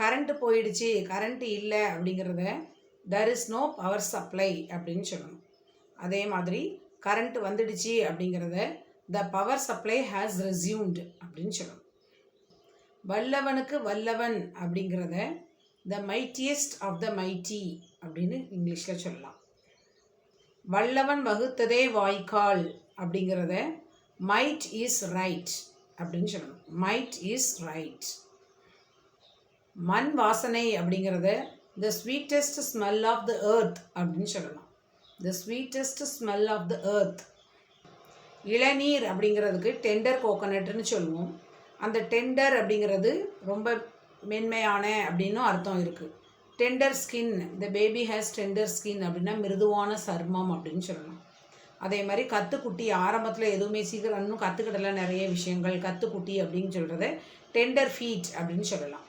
Current போயிடுச்சு current இல்லை அப்படிங்கிறத there is no power supply அப்படின்னு சொல்லணும். அதே மாதிரி கரண்ட் வந்துடுச்சு அப்படிங்கிறத the power supply has resumed அப்படின்னு சொல்லணும். வல்லவனுக்கு வல்லவன் அப்படிங்கிறத the mightiest of the mighty அப்படின்னு இங்கிலீஷில் சொல்லலாம். வல்லவன் வகுத்ததே வாய்க்கால் அப்படிங்கிறத மைட் இஸ் ரைட் அப்படின்னு சொல்லணும். மைட் இஸ் ரைட் மண் வாசனை அப்படிங்கிறத the sweetest smell of the earth அப்படின்னு சொல்லலாம். The sweetest smell of the earth இளநீர் அப்படிங்கிறதுக்கு டெண்டர் கோகோனட்னு சொல்லுவோம். அந்த டெண்டர் அப்படிங்கிறது ரொம்ப மென்மையான அப்படின்னும் அர்த்தம் இருக்குது tender skin the baby has tender skin அப்படின்னா மிருதுவான சர்மம் அப்படின்னு சொல்லலாம். அதே மாதிரி கத்துக்குட்டி ஆரம்பத்தில் எதுவுமே சீக்கிரம் இன்னும் கற்றுக்கிடல நிறைய விஷயங்கள் கத்துக்குட்டி அப்படின்னு சொல்கிறத டெண்டர் ஃபீட் அப்படின்னு சொல்லலாம்.